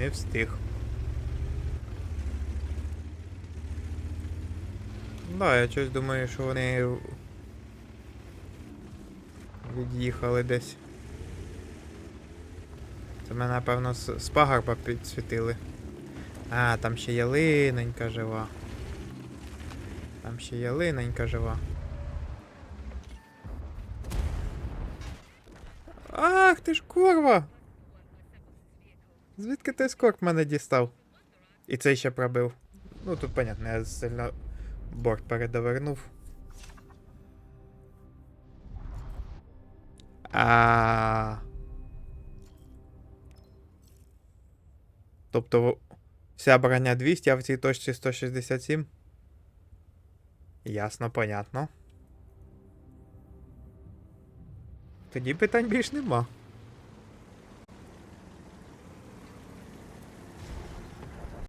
Не встиг. Да, я щось думаю, що вони від'їхали десь. Це мене, напевно, з, пагорба підсвітили. А, там ще ялиненька жива. Там ще ялиненька жива. Ах, ти ж курва! Звідки той скорк мене дістав? І цей ще пробив. Ну тут понятно, я сильно борт передовернув. А. Тобто вся броня 200, а в цій точці 167? Ясно, понятно. Тоді питань більш нема.